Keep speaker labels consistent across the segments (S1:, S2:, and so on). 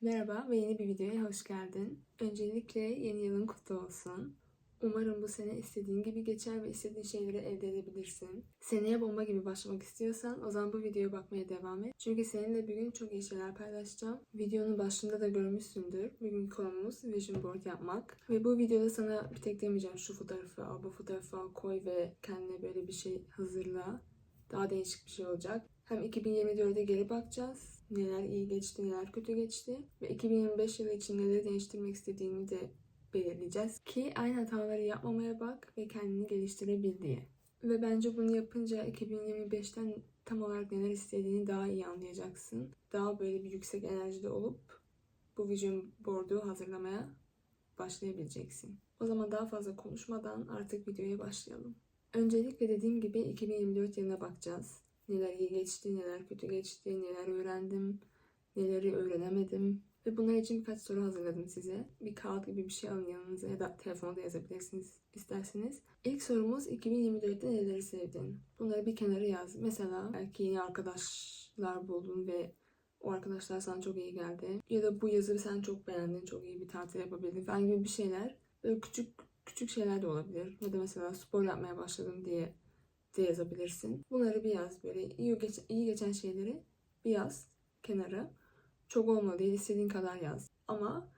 S1: Merhaba ve yeni bir videoya hoş geldin. Öncelikle yeni yılın kutlu olsun. Umarım bu sene istediğin gibi geçer ve istediğin şeyleri elde edebilirsin. Seneye bomba gibi başlamak istiyorsan o zaman bu videoya bakmaya devam et. Çünkü seninle bugün çok iyi şeyler paylaşacağım. Videonun başında da görmüşsündür. Bugün konumuz vision board yapmak. Ve bu videoda sana bir tek demeyeceğim şu fotoğrafı al, bu fotoğrafı al, koy ve kendine böyle bir şey hazırla. Daha değişik bir şey olacak. Hem 2024'e geri bakacağız. Neler iyi geçti, neler kötü geçti. Ve 2025 yılı için neleri değiştirmek istediğimi de belirleyeceğiz. Ki aynı hataları yapmamaya bak ve kendini geliştirebil diye. Ve bence bunu yapınca 2025'ten tam olarak neler istediğini daha iyi anlayacaksın. Daha böyle bir yüksek enerjide olup bu vision board'u hazırlamaya başlayabileceksin. O zaman daha fazla konuşmadan artık videoya başlayalım. Öncelikle dediğim gibi 2024 yılına bakacağız. Neler iyi geçti, neler kötü geçti, neler öğrendim, neleri öğrenemedim. Ve bunlar için birkaç soru hazırladım size. Bir kağıt gibi bir şey alın yanınıza ya da telefona da yazabilirsiniz isterseniz. İlk sorumuz 2024'te neleri sevdin? Bunları bir kenara yaz. Mesela belki yeni arkadaşlar buldun ve o arkadaşlar sana çok iyi geldi. Ya da bu yazı sen çok beğendin, çok iyi bir tatil yapabildin falan gibi bir şeyler. Böyle küçük küçük şeyler de olabilir. Ya da mesela spor yapmaya başladım diye de yazabilirsin. Bunları bir yaz böyle iyi, geç, iyi geçen şeyleri bir yaz kenara. Çok olmadı değil istediğin kadar yaz. Ama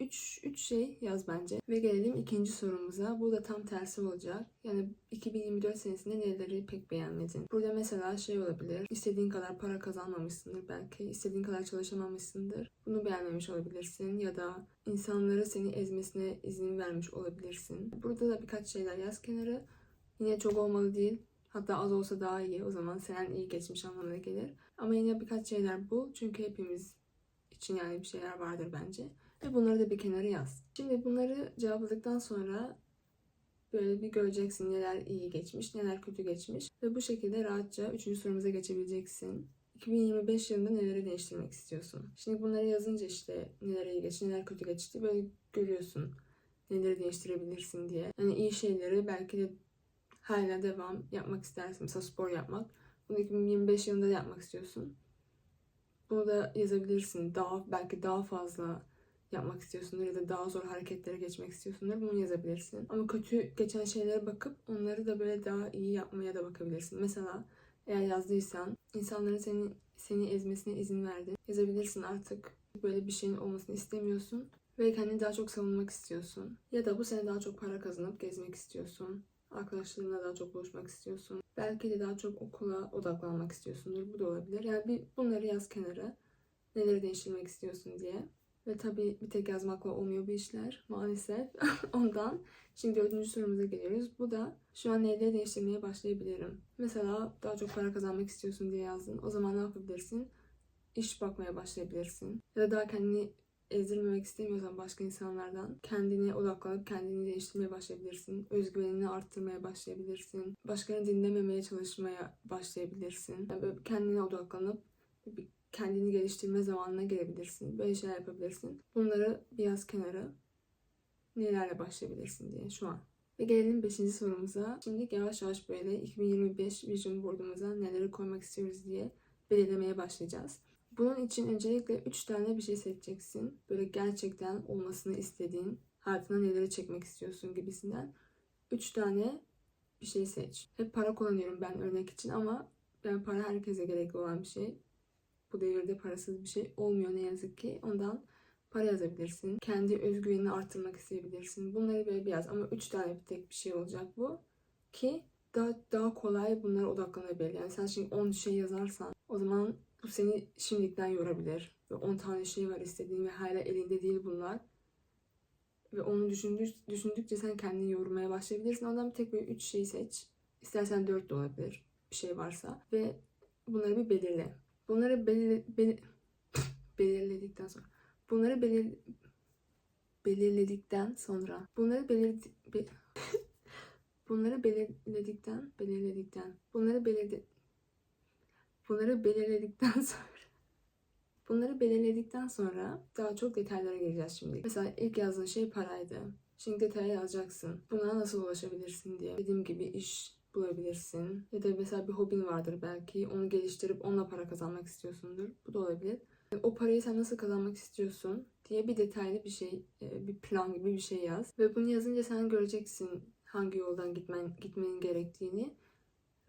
S1: 3 3 şey yaz bence. Ve gelelim ikinci sorumuza. Bu da tam tersi olacak. Yani 2024 senesinde neleri pek beğenmedin? Burada mesela şey olabilir. İstediğin kadar para kazanmamışsındır belki. istediğin kadar çalışamamışsındır. Bunu beğenmemiş olabilirsin. Ya da insanları seni ezmesine izin vermiş olabilirsin. Burada da birkaç şeyler yaz kenara. Yine çok olmalı değil. Hatta az olsa daha iyi. O zaman sen iyi geçmiş anlamına gelir. Ama yine birkaç şeyler bul. Çünkü hepimiz için yani bir şeyler vardır bence. Ve bunları da bir kenara yaz. Şimdi bunları cevapladıktan sonra böyle bir göreceksin neler iyi geçmiş, neler kötü geçmiş. Ve bu şekilde rahatça üçüncü sorumuza geçebileceksin. 2025 yılında neleri değiştirmek istiyorsun? Şimdi bunları yazınca işte neler iyi geçti, neler kötü geçti böyle görüyorsun. Neleri değiştirebilirsin diye. Yani iyi şeyleri belki de hala devam yapmak istersin. Mesela spor yapmak. Bunu 2025 yılında da yapmak istiyorsun. Bunu da yazabilirsin. Daha belki daha fazla yapmak istiyorsundur ya da daha zor hareketlere geçmek istiyorsundur. Bunu yazabilirsin. Ama kötü geçen şeylere bakıp onları da böyle daha iyi yapmaya da bakabilirsin. Mesela eğer yazdıysan insanların seni seni ezmesine izin verdi. Yazabilirsin artık böyle bir şeyin olmasını istemiyorsun ve kendini daha çok savunmak istiyorsun. Ya da bu sene daha çok para kazanıp gezmek istiyorsun. Arkadaşlarınla daha çok buluşmak istiyorsun. Belki de daha çok okula odaklanmak istiyorsundur. Bu da olabilir. Yani bir bunları yaz kenara. Neleri değiştirmek istiyorsun diye. Ve tabii bir tek yazmakla olmuyor bu işler maalesef. Ondan şimdi dördüncü sorumuza geliyoruz. Bu da şu an neleri değiştirmeye başlayabilirim. Mesela daha çok para kazanmak istiyorsun diye yazdın. O zaman ne yapabilirsin? İş bakmaya başlayabilirsin. Ya da daha kendini ezdirmemek istemiyorsan başka insanlardan kendine odaklanıp kendini değiştirmeye başlayabilirsin. Özgüvenini arttırmaya başlayabilirsin. Başkalarını dinlememeye çalışmaya başlayabilirsin. Yani böyle kendine odaklanıp kendini geliştirme zamanına gelebilirsin. Böyle şeyler yapabilirsin. Bunları biraz kenara nelerle başlayabilirsin diye şu an. Ve gelelim 5. sorumuza. Şimdi yavaş yavaş böyle 2025 Vision Board'umuza neleri koymak istiyoruz diye belirlemeye başlayacağız. Bunun için öncelikle 3 tane bir şey seçeceksin. Böyle gerçekten olmasını istediğin, hayatına neleri çekmek istiyorsun gibisinden. 3 tane bir şey seç. Hep para kullanıyorum ben örnek için ama ben para herkese gerekli olan bir şey. Bu devirde parasız bir şey olmuyor ne yazık ki. Ondan para yazabilirsin. Kendi özgüvenini arttırmak isteyebilirsin. Bunları böyle bir yaz ama 3 tane bir tek bir şey olacak bu. Ki daha, daha kolay bunlara odaklanabilir. Yani sen şimdi 10 şey yazarsan o zaman bu seni şimdiden yorabilir. Ve 10 tane şey var istediğin ve hala elinde değil bunlar. Ve onu düşündük, düşündükçe sen kendini yormaya başlayabilirsin. Ondan bir tek böyle 3 şey seç. İstersen 4 de olabilir bir şey varsa. Ve bunları bir belirle. Bunları belir, belir, belirledikten sonra. Bunları belir, belirledikten sonra. Bunları belir, be, bunları belirledikten, belirledikten. Bunları belirdi, Bunları belirledikten sonra Bunları belirledikten sonra daha çok detaylara gireceğiz şimdi. Mesela ilk yazdığın şey paraydı. Şimdi detaya yazacaksın. Buna nasıl ulaşabilirsin diye. Dediğim gibi iş bulabilirsin. Ya da mesela bir hobin vardır belki. Onu geliştirip onunla para kazanmak istiyorsundur. Bu da olabilir. O parayı sen nasıl kazanmak istiyorsun diye bir detaylı bir şey, e, bir plan gibi bir şey yaz. Ve bunu yazınca sen göreceksin hangi yoldan gitmen gitmenin gerektiğini.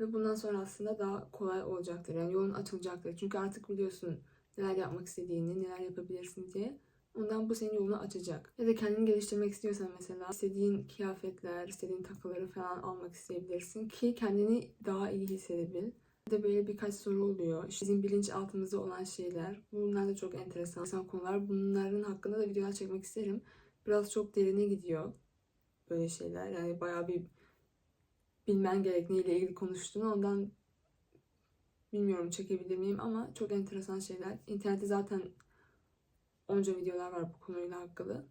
S1: Ve bundan sonra aslında daha kolay olacaktır. Yani yolun açılacaktır. Çünkü artık biliyorsun neler yapmak istediğini, neler yapabilirsin diye. Ondan bu senin yolunu açacak. Ya da kendini geliştirmek istiyorsan mesela istediğin kıyafetler, istediğin takıları falan almak isteyebilirsin ki kendini daha iyi hissedebil. Ya da böyle birkaç soru oluyor. İşte bizim bilinçaltımızda olan şeyler. Bunlar da çok enteresan konular. Bunların hakkında da videolar çekmek isterim. Biraz çok derine gidiyor böyle şeyler. Yani bayağı bir bilmen gerektiğiyle ilgili konuştuğunu ondan bilmiyorum çekebilir miyim ama çok enteresan şeyler. İnternette zaten onca videolar var bu konuyla alakalı.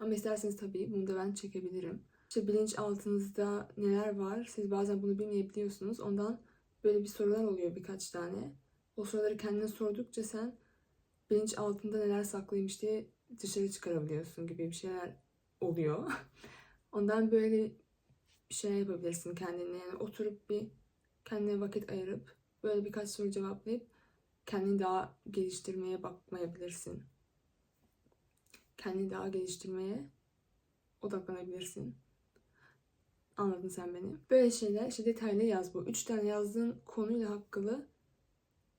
S1: Ama isterseniz tabii bunu da ben çekebilirim. İşte bilinçaltınızda neler var siz bazen bunu bilmeyebiliyorsunuz. Ondan böyle bir sorular oluyor birkaç tane. O soruları kendine sordukça sen bilinç altında neler saklıymış diye dışarı çıkarabiliyorsun gibi bir şeyler oluyor. Ondan böyle şey yapabilirsin kendine. Yani oturup bir kendine vakit ayırıp böyle birkaç soru cevaplayıp kendini daha geliştirmeye bakmayabilirsin. Kendini daha geliştirmeye odaklanabilirsin. Anladın sen beni. Böyle şeyler işte detaylı yaz bu. Üç tane yazdığın konuyla hakkında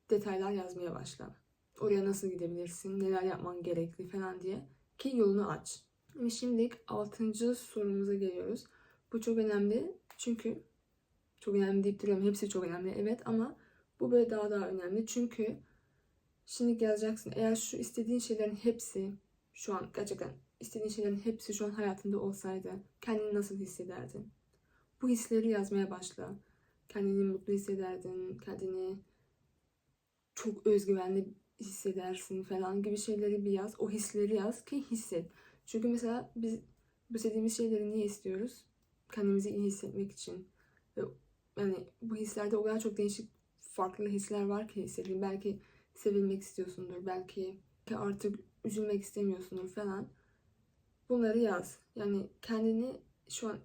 S1: detaylar yazmaya başla. Oraya nasıl gidebilirsin, neler yapman gerekli falan diye ki yolunu aç. Ve şimdilik altıncı sorumuza geliyoruz. Bu çok önemli çünkü çok önemli deyip duruyorum. Hepsi çok önemli evet ama bu böyle daha daha önemli. Çünkü şimdi yazacaksın. Eğer şu istediğin şeylerin hepsi şu an gerçekten istediğin şeylerin hepsi şu an hayatında olsaydı kendini nasıl hissederdin? Bu hisleri yazmaya başla. Kendini mutlu hissederdin, kendini çok özgüvenli hissedersin falan gibi şeyleri bir yaz. O hisleri yaz ki hisset. Çünkü mesela biz bu istediğimiz şeyleri niye istiyoruz? Kendimizi iyi hissetmek için. Ve yani bu hislerde o kadar çok değişik farklı hisler var ki hissettiğin. Belki sevilmek istiyorsundur. Belki artık üzülmek istemiyorsundur falan. Bunları yaz. Yani kendini şu an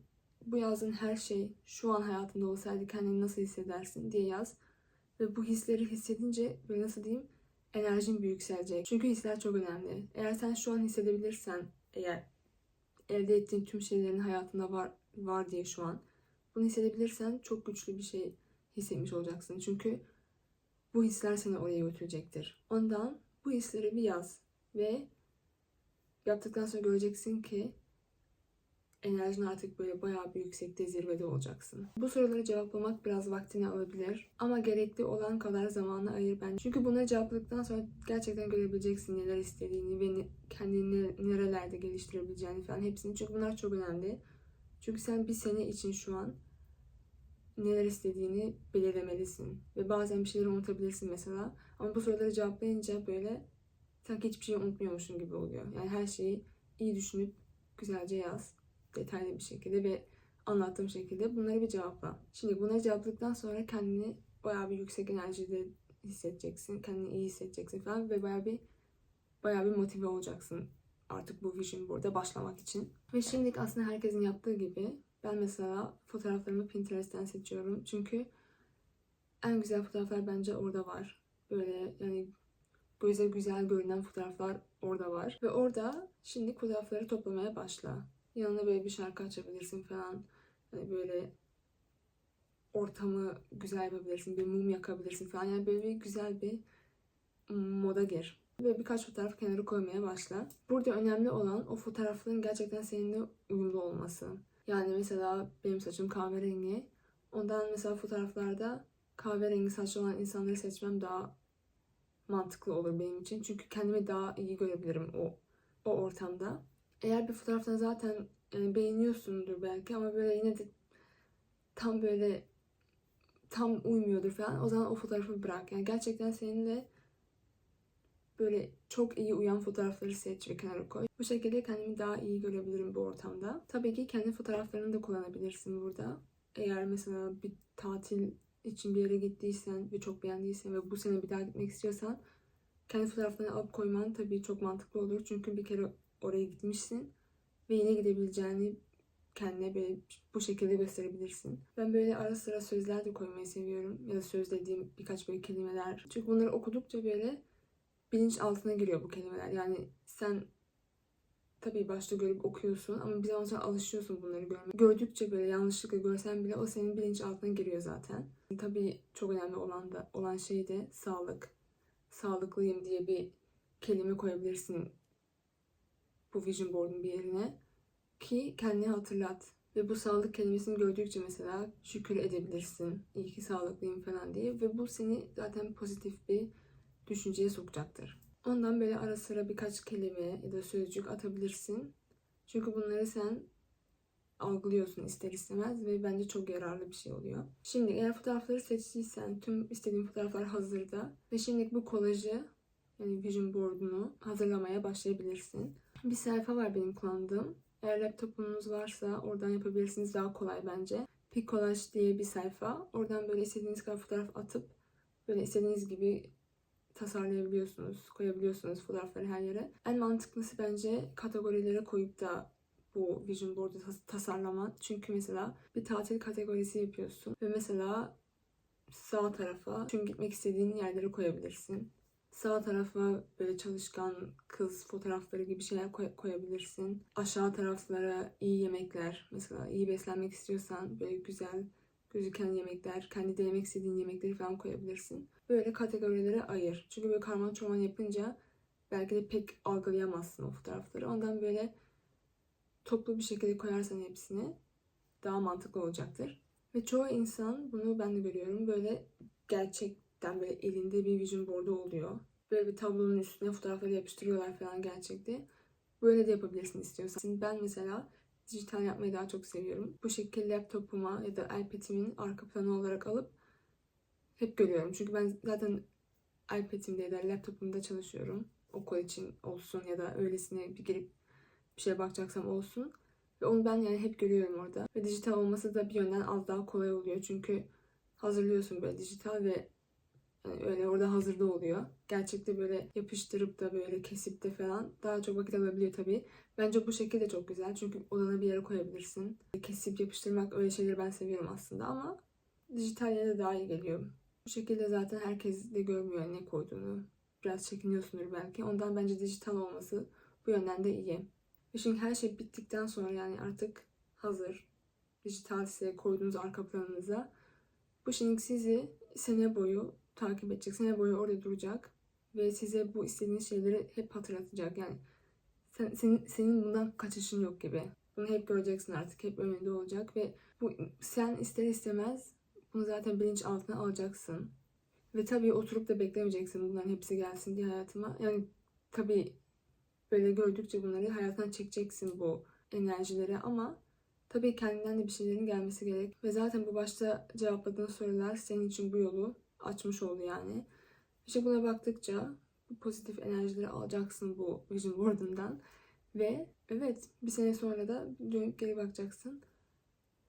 S1: bu yazdığın her şey şu an hayatında olsaydı kendini nasıl hissedersin diye yaz. Ve bu hisleri hissedince böyle nasıl diyeyim enerjin bir yükselecek. Çünkü hisler çok önemli. Eğer sen şu an hissedebilirsen eğer elde ettiğin tüm şeylerin hayatında var var diye şu an bunu hissedebilirsen çok güçlü bir şey hissetmiş olacaksın. Çünkü bu hisler seni oraya götürecektir. Ondan bu hisleri bir yaz ve yaptıktan sonra göreceksin ki enerjin artık böyle bayağı bir yüksekte zirvede olacaksın. Bu soruları cevaplamak biraz vaktini alabilir ama gerekli olan kadar zamanı ayır bence. Çünkü bunları cevapladıktan sonra gerçekten görebileceksin neler istediğini ve kendini nerelerde geliştirebileceğini falan hepsini. Çünkü bunlar çok önemli. Çünkü sen bir sene için şu an neler istediğini belirlemelisin. Ve bazen bir şeyleri unutabilirsin mesela. Ama bu soruları cevaplayınca böyle sanki hiçbir şey unutmuyormuşsun gibi oluyor. Yani her şeyi iyi düşünüp güzelce yaz. Detaylı bir şekilde ve anlattığım şekilde bunları bir cevapla. Şimdi bunları cevapladıktan sonra kendini bayağı bir yüksek enerjide hissedeceksin. Kendini iyi hissedeceksin falan ve bayağı bir bayağı bir motive olacaksın artık bu vision board'a başlamak için. Ve şimdilik aslında herkesin yaptığı gibi ben mesela fotoğraflarımı Pinterest'ten seçiyorum. Çünkü en güzel fotoğraflar bence orada var. Böyle yani gözle güzel görünen fotoğraflar orada var. Ve orada şimdi fotoğrafları toplamaya başla. Yanına böyle bir şarkı açabilirsin falan. Yani böyle ortamı güzel yapabilirsin. Bir mum yakabilirsin falan. Yani böyle bir güzel bir moda gir. Ve birkaç fotoğraf kenara koymaya başla. Burada önemli olan o fotoğrafların gerçekten seninle uyumlu olması. Yani mesela benim saçım kahverengi. Ondan mesela fotoğraflarda kahverengi saçlı olan insanları seçmem daha mantıklı olur benim için. Çünkü kendimi daha iyi görebilirim o o ortamda. Eğer bir fotoğraftan zaten yani beğeniyorsundur belki ama böyle yine de tam böyle tam uymuyordur falan. O zaman o fotoğrafı bırak. Yani gerçekten seninle böyle çok iyi uyan fotoğrafları seç ve kenara koy. Bu şekilde kendimi daha iyi görebilirim bu ortamda. Tabii ki kendi fotoğraflarını da kullanabilirsin burada. Eğer mesela bir tatil için bir yere gittiysen ve çok beğendiysen ve bu sene bir daha gitmek istiyorsan kendi fotoğraflarını alıp koyman tabii çok mantıklı olur. Çünkü bir kere oraya gitmişsin ve yine gidebileceğini kendine böyle bu şekilde gösterebilirsin. Ben böyle ara sıra sözler de koymayı seviyorum. Ya da söz dediğim birkaç böyle kelimeler. Çünkü bunları okudukça böyle bilinç altına giriyor bu kelimeler. Yani sen tabii başta görüp okuyorsun ama bir zaman sonra alışıyorsun bunları görmeye. Gördükçe böyle yanlışlıkla görsen bile o senin bilinç altına giriyor zaten. Tabii çok önemli olan da olan şey de sağlık. Sağlıklıyım diye bir kelime koyabilirsin bu vision board'un bir yerine ki kendini hatırlat. Ve bu sağlık kelimesini gördükçe mesela şükür edebilirsin. İyi ki sağlıklıyım falan diye. Ve bu seni zaten pozitif bir düşünceye sokacaktır. Ondan böyle ara sıra birkaç kelime ya da sözcük atabilirsin. Çünkü bunları sen algılıyorsun ister istemez ve bence çok yararlı bir şey oluyor. Şimdi eğer fotoğrafları seçtiysen tüm istediğin fotoğraflar hazırda ve şimdi bu kolajı yani vision board'unu hazırlamaya başlayabilirsin. Bir sayfa var benim kullandığım. Eğer laptopunuz varsa oradan yapabilirsiniz daha kolay bence. Picolage diye bir sayfa. Oradan böyle istediğiniz kadar fotoğraf atıp böyle istediğiniz gibi tasarlayabiliyorsunuz, koyabiliyorsunuz fotoğrafları her yere. En mantıklısı bence kategorilere koyup da bu vision board'u tas- tasarlaman. Çünkü mesela bir tatil kategorisi yapıyorsun ve mesela sağ tarafa tüm gitmek istediğin yerleri koyabilirsin. Sağ tarafa böyle çalışkan kız fotoğrafları gibi şeyler koy- koyabilirsin. Aşağı taraflara iyi yemekler, mesela iyi beslenmek istiyorsan böyle güzel gözüken yemekler, kendi denemek istediğin yemekleri falan koyabilirsin. Böyle kategorilere ayır. Çünkü böyle karman çorman yapınca belki de pek algılayamazsın o fotoğrafları. Ondan böyle toplu bir şekilde koyarsan hepsini daha mantıklı olacaktır. Ve çoğu insan bunu ben de görüyorum böyle gerçekten böyle elinde bir vision board'u oluyor. Böyle bir tablonun üstüne fotoğrafları yapıştırıyorlar falan gerçekte. Böyle de yapabilirsin istiyorsan. Ben mesela dijital yapmayı daha çok seviyorum. Bu şekilde laptopuma ya da iPad'imin arka planı olarak alıp hep görüyorum. Çünkü ben zaten iPad'imde ya da laptopumda çalışıyorum. Okul için olsun ya da öylesine bir girip bir şeye bakacaksam olsun. Ve onu ben yani hep görüyorum orada. Ve dijital olması da bir yönden az daha kolay oluyor. Çünkü hazırlıyorsun böyle dijital ve öyle orada hazırda oluyor. Gerçekte böyle yapıştırıp da böyle kesip de falan daha çok vakit alabiliyor tabii. Bence bu şekil de çok güzel. Çünkü odana bir yere koyabilirsin. Kesip yapıştırmak öyle şeyleri ben seviyorum aslında ama dijital yere daha iyi geliyor. Bu şekilde zaten herkes de görmüyor ne koyduğunu. Biraz çekiniyorsundur belki. Ondan bence dijital olması bu yönden de iyi. Ve çünkü her şey bittikten sonra yani artık hazır. Dijital size koyduğunuz arka planınıza. Bu şimdi sizi sene boyu takip edecek. Sene boyu orada duracak. Ve size bu istediğiniz şeyleri hep hatırlatacak. Yani sen, senin, senin bundan kaçışın yok gibi. Bunu hep göreceksin artık. Hep önünde olacak. Ve bu sen ister istemez bunu zaten bilinç altına alacaksın. Ve tabii oturup da beklemeyeceksin bunların hepsi gelsin diye hayatıma. Yani tabii böyle gördükçe bunları hayatına çekeceksin bu enerjileri ama tabii kendinden de bir şeylerin gelmesi gerek. Ve zaten bu başta cevapladığın sorular senin için bu yolu açmış oldu yani. İşte buna baktıkça bu pozitif enerjileri alacaksın bu vision board'undan. Ve evet bir sene sonra da dönüp geri bakacaksın.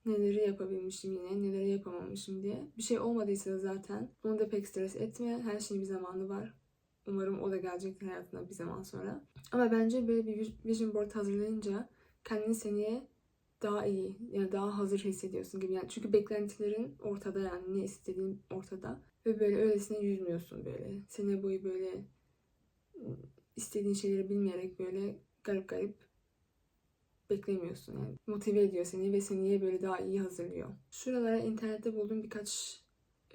S1: Neleri yapabilmişim yine, neleri yapamamışım diye. Bir şey olmadıysa zaten bunu da pek stres etme. Her şeyin bir zamanı var. Umarım o da gelecektir hayatına bir zaman sonra. Ama bence böyle bir vision board hazırlayınca kendini seneye daha iyi, yani daha hazır hissediyorsun gibi. Yani çünkü beklentilerin ortada yani ne istediğin ortada. Ve böyle öylesine yüzmüyorsun böyle. Sene boyu böyle istediğin şeyleri bilmeyerek böyle garip garip beklemiyorsun. Yani motive ediyor seni ve seni böyle daha iyi hazırlıyor. Şuralara internette bulduğum birkaç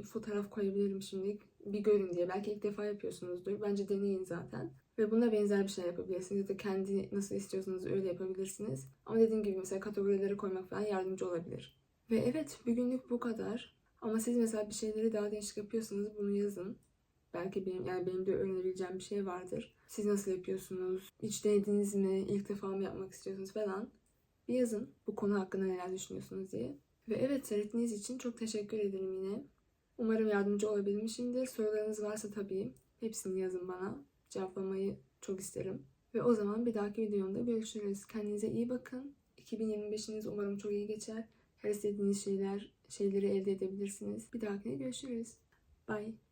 S1: fotoğraf koyabilirim şimdi. Bir görün diye. Belki ilk defa yapıyorsunuzdur. Bence deneyin zaten. Ve buna benzer bir şey yapabilirsiniz. Ya da kendi nasıl istiyorsanız öyle yapabilirsiniz. Ama dediğim gibi mesela kategorilere koymak falan yardımcı olabilir. Ve evet bugünlük bu kadar. Ama siz mesela bir şeyleri daha değişik yapıyorsanız bunu yazın. Belki benim yani benim de öğrenebileceğim bir şey vardır. Siz nasıl yapıyorsunuz? Hiç denediniz mi? İlk defa mı yapmak istiyorsunuz falan. Bir yazın bu konu hakkında neler düşünüyorsunuz diye. Ve evet seyrettiğiniz için çok teşekkür ederim yine. Umarım yardımcı olabilmişimdir. Sorularınız varsa tabii hepsini yazın bana. Cevaplamayı çok isterim. Ve o zaman bir dahaki videomda görüşürüz. Kendinize iyi bakın. 2025'iniz umarım çok iyi geçer. Her istediğiniz şeyler, şeyleri elde edebilirsiniz. Bir dahakine görüşürüz. Bye.